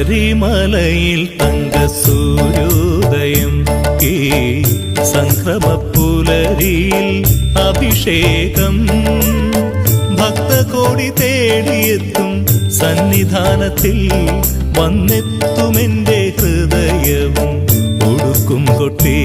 ശബരിമലയിൽ തങ്കസൂര്യോദയം ഈ സംക്രമപ്പുലരിയിൽ അഭിഷേകം. ഭക്തകോടി തേടിയെത്തും സന്നിധാനത്തിൽ വന്നെത്തുമെന്റെ ഹൃദയവും. ഒടുക്കും കൊട്ടി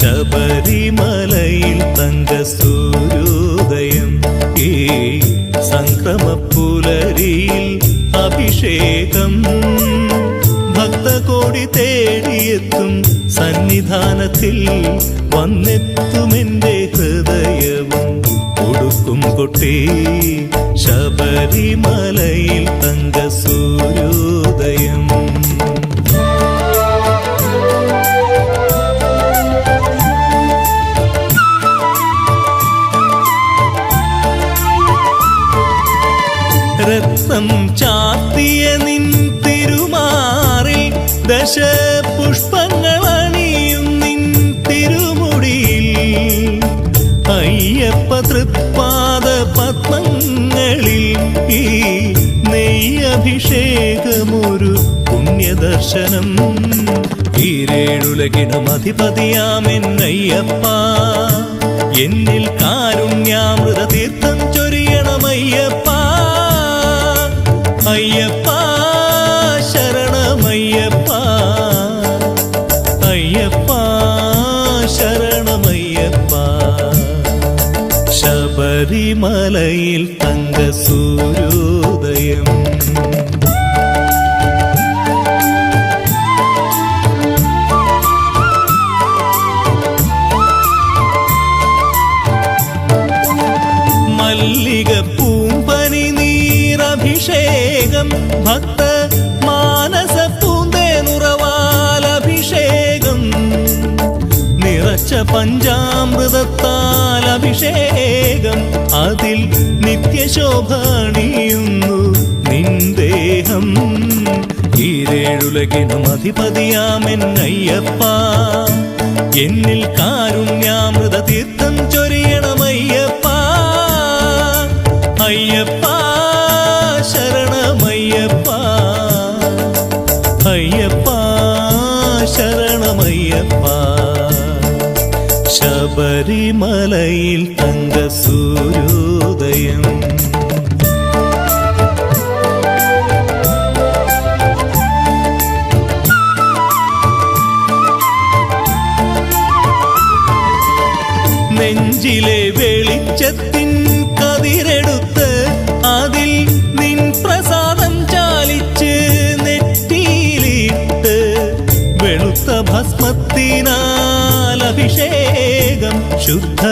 ശബരിമലയിൽ തങ്കസൂര്യോദയം ഈ സംക്രമപ്പുലരിയിൽ അഭിഷേകം. ഭക്തകോടി തേടിയെത്തും സന്നിധാനത്തിൽ വന്നെത്തുമെന്റെ ഹൃദയവും. കൊടുക്കും കൊട്ടി ശബരിമലയിൽ തങ്കസൂര്യോദയം പുണ്യദർശനം ഈരേഴുലകിടം അധിപതിയാമെന്നയ്യപ്പ. എന്നിൽ കാരുണ്യാമൃത അഭിഷേകം അതിൽ നിത്യശോഭണിയുന്നു നിന്ദേഹം ഈരേഴുലകിനും അധിപതിയാമെന്നയ്യപ്പ എന്നിൽ കാരുണ്യാമൃത തീർത്ഥം ചൊരിയണമയ്യപ്പ. അയ്യപ്പ ശബരിമലയിൽ തങ്കസൂര്യോദയം ശുദ്ധ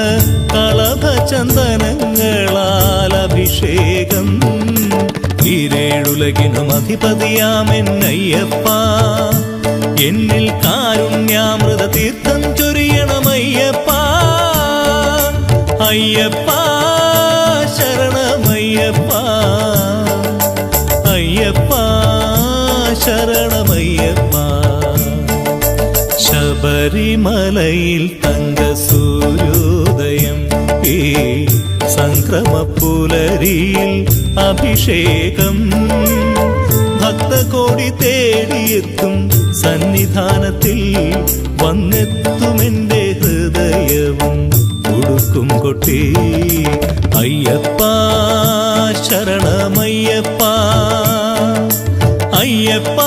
കളഭചന്ദനങ്ങളാലഭിഷേകം അഭിഷേകം. ഈരേഴുലകിനും അധിപതിയാമെന്നയ്യപ്പ എന്നിൽ കാരുണ്യാമൃത തീർത്ഥം ചൊരിയണമയ്യപ്പ. അയ്യപ്പ ശബരിമലയിൽ തങ്ക സൂര്യോദയം ഈ സംക്രമപ്പുലരിയിൽ അഭിഷേകം. ഭക്തകോടി തേടിയെത്തും സന്നിധാനത്തിൽ വന്നെത്തുമെന്റെ ഹൃദയവും കൊടുക്കും കൊട്ടി. അയ്യപ്പ ശരണമയ്യപ്പ അയ്യപ്പ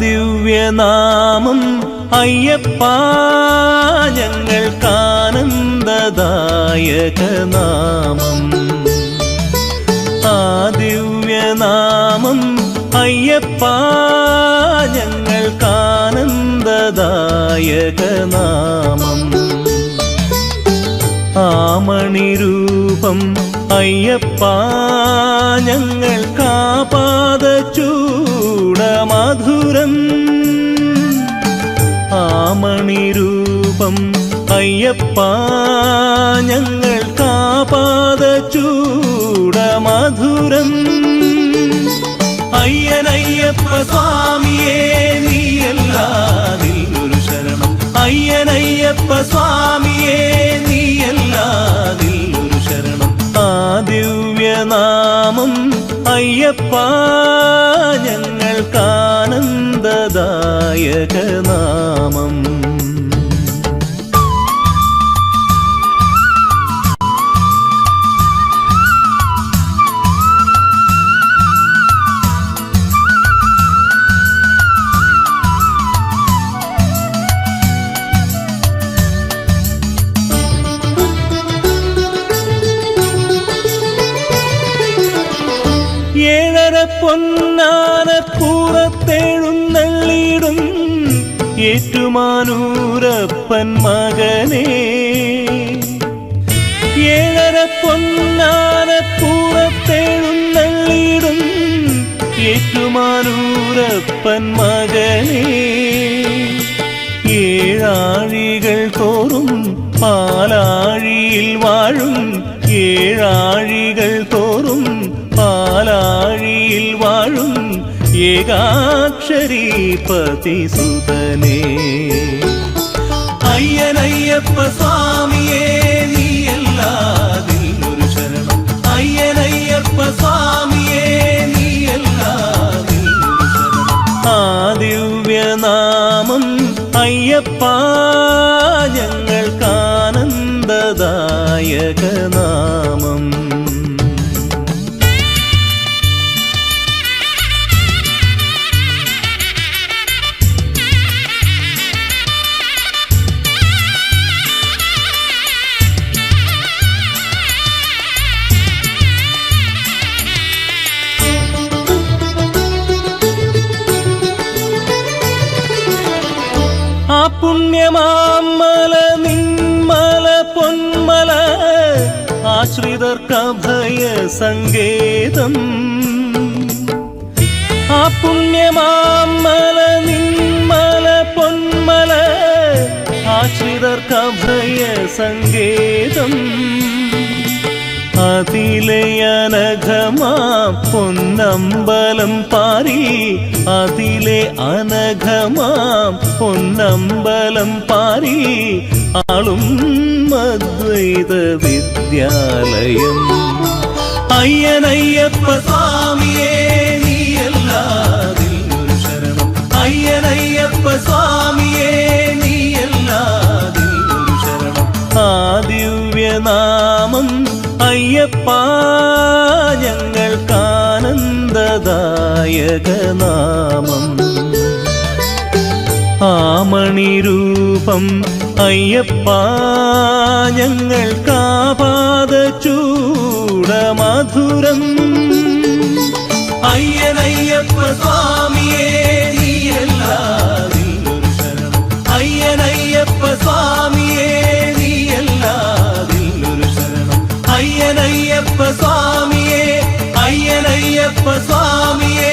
ദിവ്യനാമം അയ്യപ്പ ഞങ്ങൾക്കാനന്ദദായക നാമം ആ ദിവ്യനാമം അയ്യപ്പ ഞങ്ങൾക്കാനന്ദദായക നാമം ആമണിരൂപം അയ്യപ്പ ഞങ്ങൾ ഞങ്ങൾക്കാപാദ ചൂടമധുരം ആമണിരൂപം അയ്യപ്പ ഞങ്ങൾ കാപാത ചൂട മധുരം. അയ്യനയ്യപ്പ സ്വാമിയേ ഗുരു ശരണം. അയ്യനയ്യപ്പ സ്വാമിയേ ദിവ്യനാമം അയ്യപ്പ ഞങ്ങൾക്കാനന്ദദായക പൊന്നാന പൂറത്തെഴുന്നള്ളിടും ഏറ്റുമാനൂരപ്പൻ മകനേ ഏഴര പൊന്നാന പൂറത്തെഴുന്നള്ളിടും ഏറ്റുമാനൂരപ്പൻ മകനേ ഏഴാഴികൾ തോറും പാലാഴിയിൽ വാഴും ഏഴാഴികൾ ഏകാക്ഷരി പതിസുതനേ അയ്യനയ്യപ്പ സ്വാമിയേ നീയല്ലാതില്ലൊരു സങ്കേതം. ആ പുണ്യമാമല നിന്മല പൊന്മല ആശ്രിതർക്കഭയ സങ്കേതം. അനഘമാ പൊന്നമ്പലം പാരി അതിലെ അനഘമാ പൊന്നമ്പലം പാരി ആളും അദ്വൈത വിദ്യാലയം അയ്യനയ്യപ്പ സ്വാമിയേ ഒരു ശരണം. അയ്യനയ്യപ്പ സ്വാമിയേ ഒരു ശരണം. ആ ദിവ്യനാമം അയ്യപ്പ ഞങ്ങൾക്കാനന്ദദായക നാമം ആമണിരൂപം അയ്യപ്പ അയ്യനയ്യപ്പ സ്വാമിയേ നീയല്ലാതില്ലൊരു ശരണം അയ്യനയ്യപ്പ സ്വാമിയേ അയ്യനയ്യപ്പ സ്വാമിയേ അയ്യനയ്യപ്പ സ്വാമിയെ സ്വാമിയേ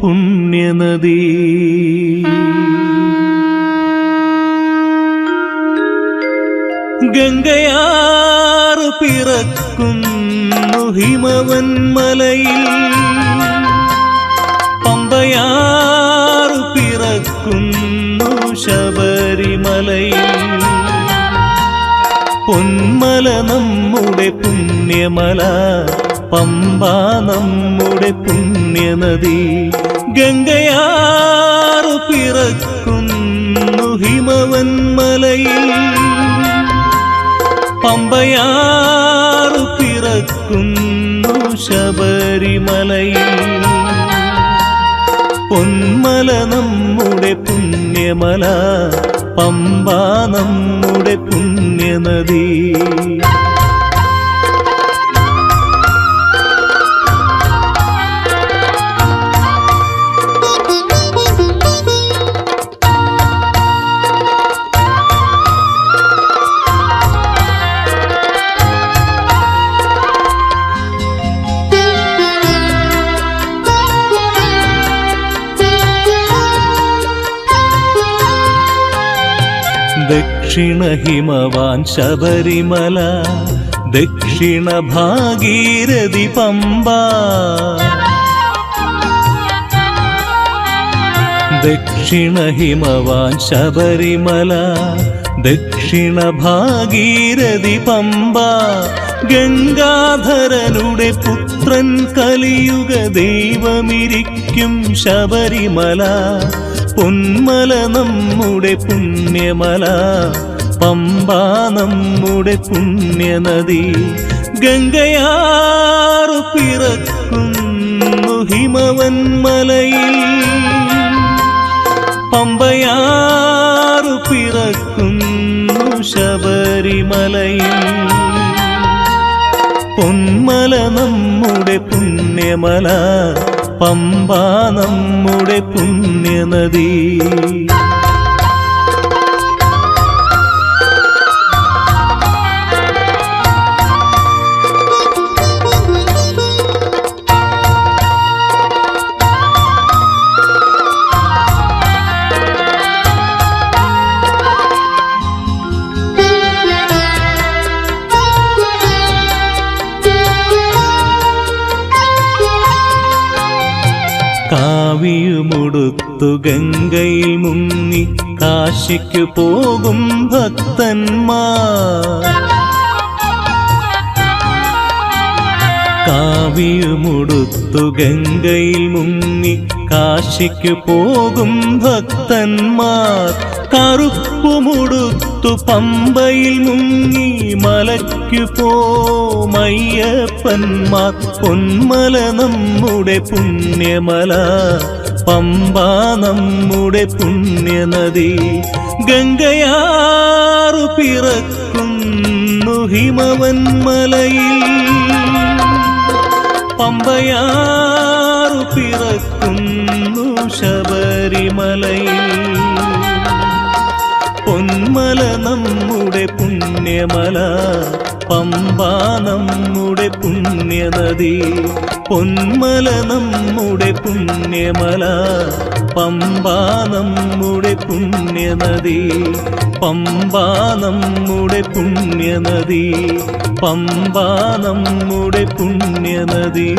പുണ്യനദി. ഗംഗയാറ് പിറക്കുന്നു ഹിമവന്മലയിൽ പമ്പയാറ് പിറക്കുന്നു ശബരിമലയിൽ. പൊന്മല നമ്മുടെ പുണ്യമല. പമ്പ നമ്മുടെ പുണ്യനദി ഗംഗയാറു പിറക്കുന്നു ഹിമവന്മലയിൽ പമ്പയാറു പിറക്കുന്നു ശബരിമലയിൽ. പൊന്മല നമ്മുടെ പുണ്യമല പമ്പ നമ്മുടെ പുണ്യനദി. ദക്ഷിണ ഹിമവാൻ ശബരിമല ദക്ഷിണ ഭാഗീരഥി പമ്പ ദക്ഷിണ ഹിമവാൻ ശബരിമല ദക്ഷിണ ഭാഗീരഥി പമ്പ. ഗംഗാധരനുടെ പുത്രൻ കലിയുഗ ദൈവമിരിക്കും ശബരിമല പൊന്മല നമ്മുടെ പുണ്യമല പമ്പ നമ്മുടെ പുണ്യനദി. ഗംഗയാറു പിറക്കുന്നു ഹിമവൻ മലയിൽ. പമ്പയാറു പിറക്കുന്നു ശബരിമലയിൽ. പൊന്മല നമ്മുടെ പുണ്യമല പമ്പ നമ്മുടെ പുണ്യനദി. ഗംഗയിൽ മുങ്ങി കാശിക്ക് പോകും ഭക്തന്മാർ. കാവിയുമുടുത്തു ഗംഗയിൽ മുങ്ങി കാശിക്ക് പോകും ഭക്തന്മാർ. കറുപ്പുമുടുത്തു പമ്പയിൽ മുങ്ങി മലയ്ക്കു പോമയ്യപ്പന്മാർ പൊന്മല നമ്മുടെ പുണ്യമല. പമ്പ നമ്മുടെ പുണ്യനദി ഗംഗയാറു പിറക്കുന്നു ഹിമവൻ മലയിൽ. പമ്പയാറു പിറക്കുന്നു ശബരിമലയിൽ. പൊന്മല നമ്മുടെ പുണ്യമല പമ്പ നമ്മുടെ പുണ്യനദി പൊന്മല നമ്മുടെ പുണ്യമല പമ്പ നമ്മുടെ പുണ്യനദി പമ്പ നമ്മുടെ പുണ്യനദി പമ്പ നമ്മുടെ പുണ്യനദി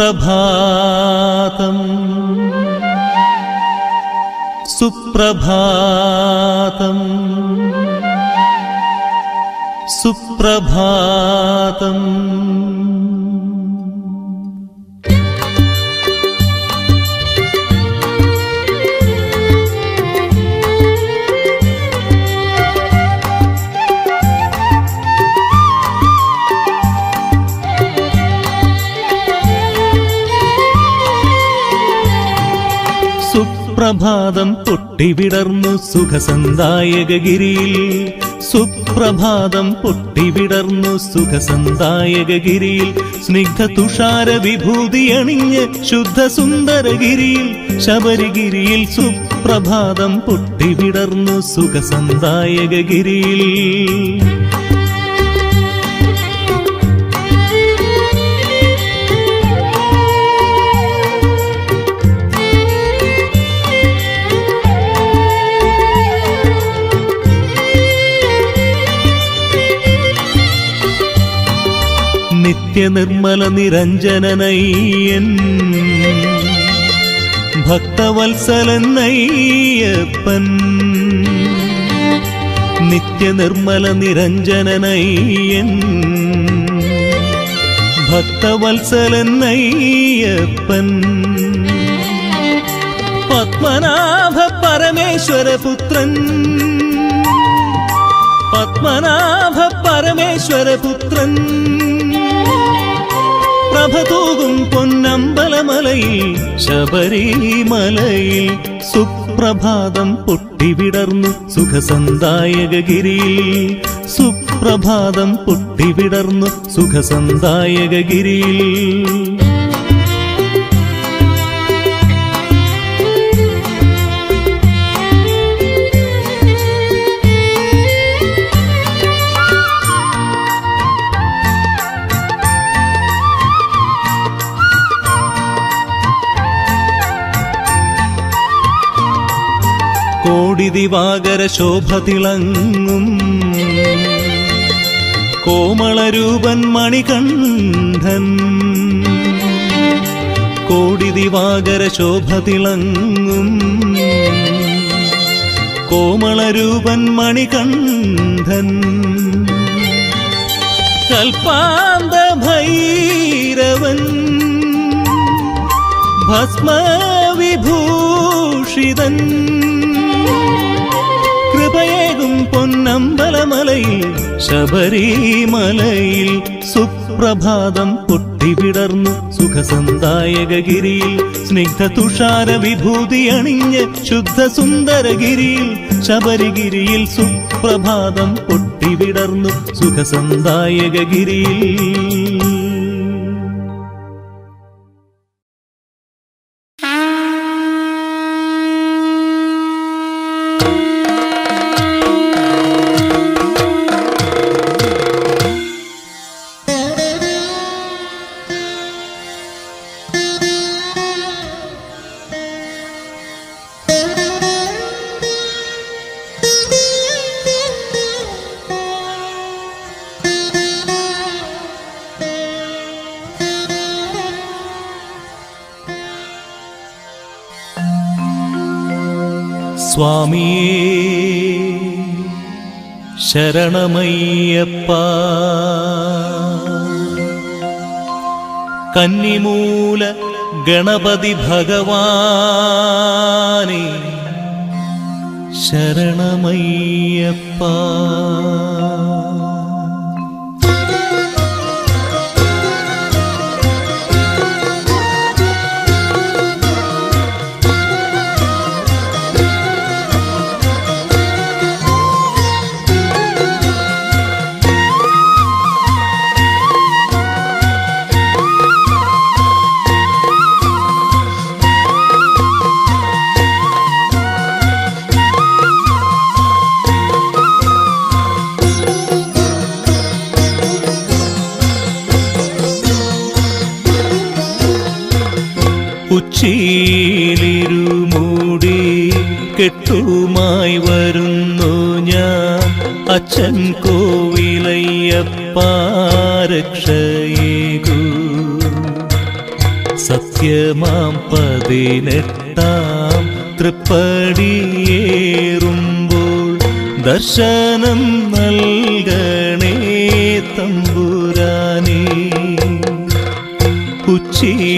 सुप्रभातम्। सुप्रभातम्। सुप्रभातम्। സുപ്രഭാതം പൊട്ടിവിടർന്നു സുഖസന്ദായകഗിരിയിൽ. സുപ്രഭാതം പൊട്ടിവിടർന്നു സുഖസന്ദായകഗിരിയിൽ. സ്നിഗ്ധ തുഷാര വിഭൂതി അണിഞ്ഞ് ശുദ്ധ സുന്ദരഗിരിയിൽ ശബരിഗിരിയിൽ സുപ്രഭാതം പൊട്ടിവിടർന്നു സുഖസന്ദായകഗിരിയിൽ. നിത്യനിർമ്മല നിരഞ്ജനനയ്യൻ. ഭക്തവത്സലൻ നയ്യപ്പൻ നിത്യനിർമ്മല നിരഞ്ജനനയ്യൻ. ഭക്തവത്സലൻ നയ്യപ്പൻ പത്മനാഭ പരമേശ്വരപുത്രൻ പത്മനാഭ പരമേശ്വരപുത്രൻ പ്രഭതൂകും പൊന്നമ്പലമലയിൽ ശബരിമലയിൽ സുപ്രഭാതം പൊട്ടിവിടർന്നു സുഖസന്ദായകഗിരിയിൽ സുപ്രഭാതം പൊട്ടിവിടർന്നു സുഖസന്ദായകഗിരിയിൽ കോടി ദിവാകര ശോഭ തിളങ്ങും കോമളരൂപൻ മണികണ്ഠൻ. കോടി ദിവാകര ശോഭ തിളങ്ങും കോമളരൂപൻ മണികണ്ഠൻ. കൽപ്പാന്ത ഭൈരവൻ ഭസ്മവിഭൂഷിതൻ. കൃപയേകും പൊന്നമ്പലമലയിൽ ശബരിമലയിൽ സുപ്രഭാതം പൊട്ടിവിടർന്നു സുഖസന്ദായകഗിരിയിൽ സ്നിഗ്ധ തുഷാര വിഭൂതി അണിഞ്ഞ് ശുദ്ധ സുന്ദരഗിരിയിൽ ശബരിഗിരിയിൽ സുപ്രഭാതം പൊട്ടിവിടർന്നു സുഖസന്ദായകഗിരിയിൽ സ്വാമിയേ ശരണമയ്യപ്പ. കന്നിമൂല ഗണപതി ഭഗവാനെ ശരണമയ്യപ്പ. കോവിലയ്യപ്പ രക്ഷയേകൂ സത്യമാം പതിനെട്ടാം തൃപ്പടിയേറുമ്പോൾ ദർശനം നൽകണേ തമ്പുരാനേ. ഉച്ചിയിലിരുമൂടി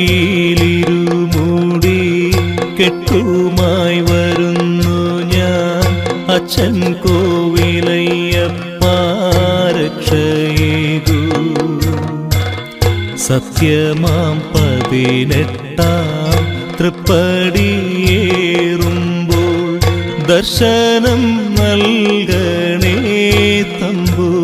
സത്യമാം പതിനെട്ടാം തൃപ്പടിയേറുമ്പോൾ ദർശനം നൽകണേ തമ്പുരാനേ